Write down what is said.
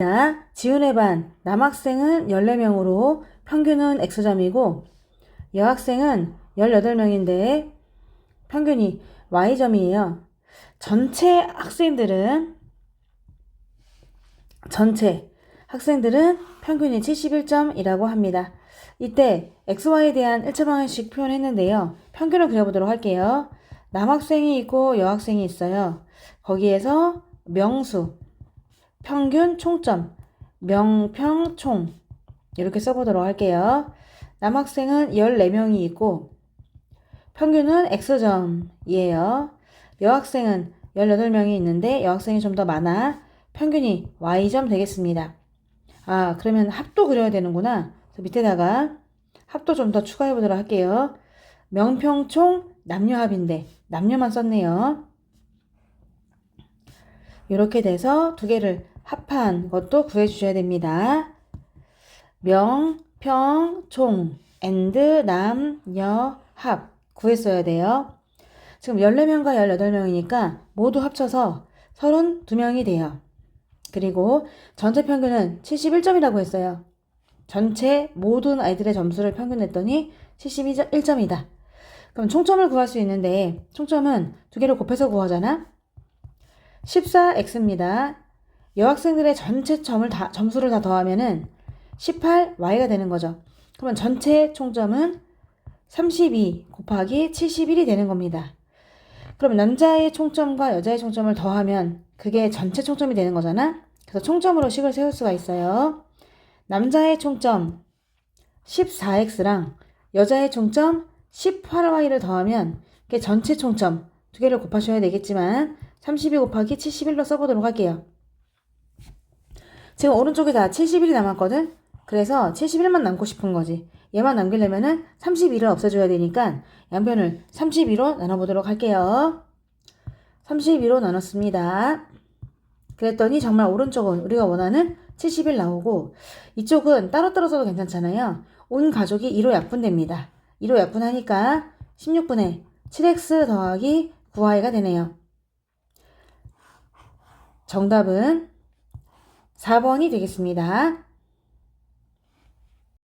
자, 지훈의 반 남학생은 14명으로 평균은 X점이고 여학생은 18명인데 평균이 Y점이에요. 전체 학생들은 전체 학생들은 평균이 71점이라고 합니다. 이때 XY에 대한 1차 방정식 표현했는데요. 평균을 그려보도록 할게요. 남학생이 있고 여학생이 있어요. 거기에서 명수, 평균, 총점, 명평, 총 이렇게 써보도록 할게요. 남학생은 14명이 있고 평균은 X점이에요. 여학생은 18명이 있는데 여학생이 좀 더 많아 평균이 Y점 되겠습니다. 아, 그러면 합도 그려야 되는구나. 밑에다가 합도 좀 더 추가해 보도록 할게요. 명평총 남녀합인데 남녀만 썼네요. 이렇게 돼서 두 개를 합한 것도 구해 주셔야 됩니다. 명, 평, 총, and, 남, 여, 합 구했어야 돼요. 지금 14명과 18명이니까 모두 합쳐서 32명이 돼요. 그리고 전체 평균은 71점이라고 했어요. 전체 모든 아이들의 점수를 평균했더니 71점이다. 그럼 총점을 구할 수 있는데 총점은 두 개를 곱해서 구하잖아. 14x입니다. 여학생들의 전체 점을 다, 점수를 다 더하면은 18y가 되는 거죠. 그러면 전체 총점은 32 곱하기 71이 되는 겁니다. 그럼 남자의 총점과 여자의 총점을 더하면 그게 전체 총점이 되는 거잖아. 그래서 총점으로 식을 세울 수가 있어요. 남자의 총점 14x랑 여자의 총점 18y를 더하면 그게 전체 총점 두 개를 곱하셔야 되겠지만 32 곱하기 71로 써보도록 할게요. 지금 오른쪽에 다 71이 남았거든? 그래서 71만 남고 싶은 거지. 얘만 남기려면은 32를 없애줘야 되니까 양변을 32로 나눠보도록 할게요. 32로 나눴습니다. 그랬더니 정말 오른쪽은 우리가 원하는 70일 나오고 이쪽은 따로따로 써도 괜찮잖아요. 온 가족이 2로 약분됩니다. 2로 약분하니까 16분의 7x 더하기 9y가 되네요. 정답은 4번이 되겠습니다.